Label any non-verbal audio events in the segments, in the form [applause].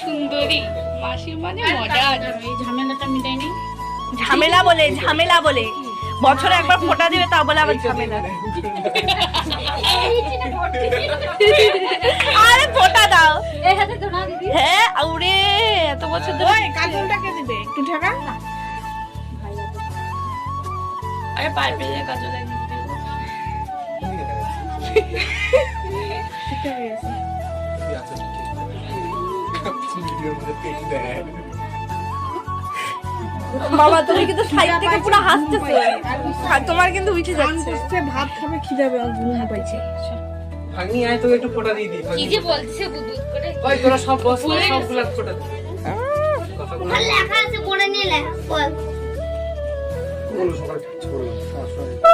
সুন্দরী। মানে ঝামেলাটা ঝামেলা বলে ঝামেলা বলে। বছরে একবার ফোঁটা দিবে তা বলে আবার ঝামেলা। আরে ফোঁটা দাও। এই হাতে তো না দিদি হ্যাঁ আউরে এত বছর ধরে কাজলটাকে দিবে। একটু আরে কাজল [laughs] [laughs] বাবা তুমি কিন্তু সাইড থেকে পুরো হাসতেছো। তোমার কিন্তু উঠে যাচ্ছে। ভাত খাবে খিদে পেয়ে ঘুম পাইছে। ভাগ্নি আয় তোকে একটু ফোটা দিয়ে দিই কি যে বলছে বুদুদ করে ওই তোরা সব বস সবগুলো ফোটা দে। লেখা আছে পড়ে নিলে বল। দে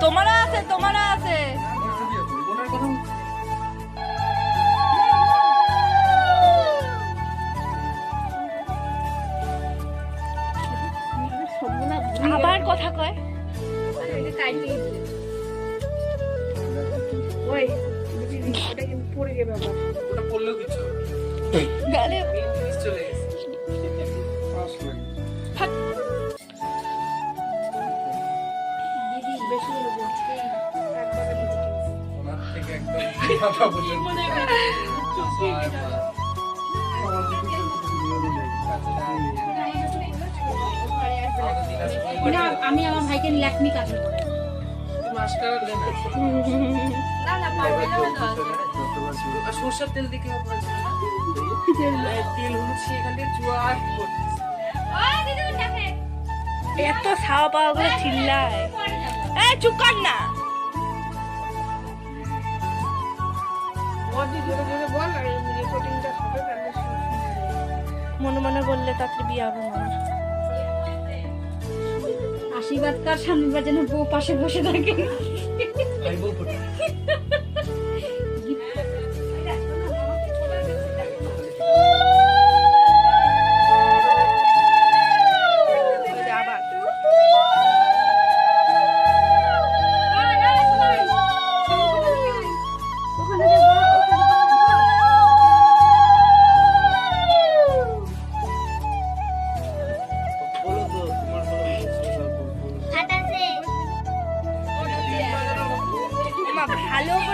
তোমারও আছে তোমারও আছে আবার কথা কয়? ওই ওটা কিন্তু পড়ে যাবে আবার। ওটা পড়লেও কিছু আমি আমার ভাইকে ল্যাকমি কাজ সরষের তেল দিকে হচ্ছে এখান এত ছাওয়া পাওয়া করে চিল্লায়। এই চুপ কর না। মনে মনে বললে তাড়াতাড়ি বিয়ে হবে না। আশীর্বাদ কার স্বামী বা যেন বউ পাশে বসে থাকে?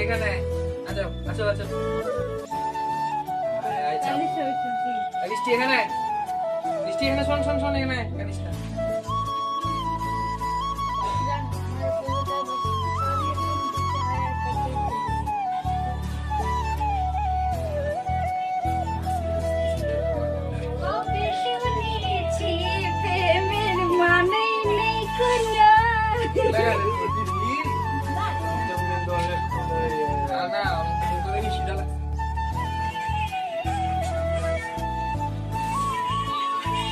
এখানে আচ্ছা আচ্ছা আচ্ছা। শোন শোন শোন এখানে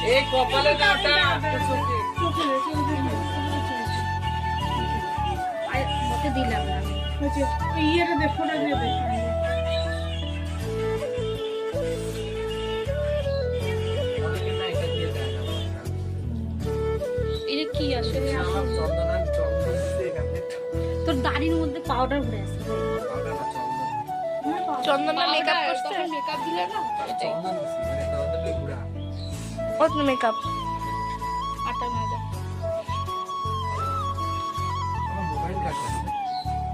এই কপালে দাঁটা তোর ওকে দিলাম না ইয়েটা না দাড়ির মধ্যে পাউডার ভরে আছে। চন্দন। মেকআপ করছে? মেকআপ দিলে না চন্দন ওর মেকআপ আটা মাজা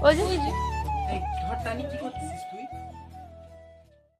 ওই যে। এই ঘরটা নিয়ে কি করছিস তুই?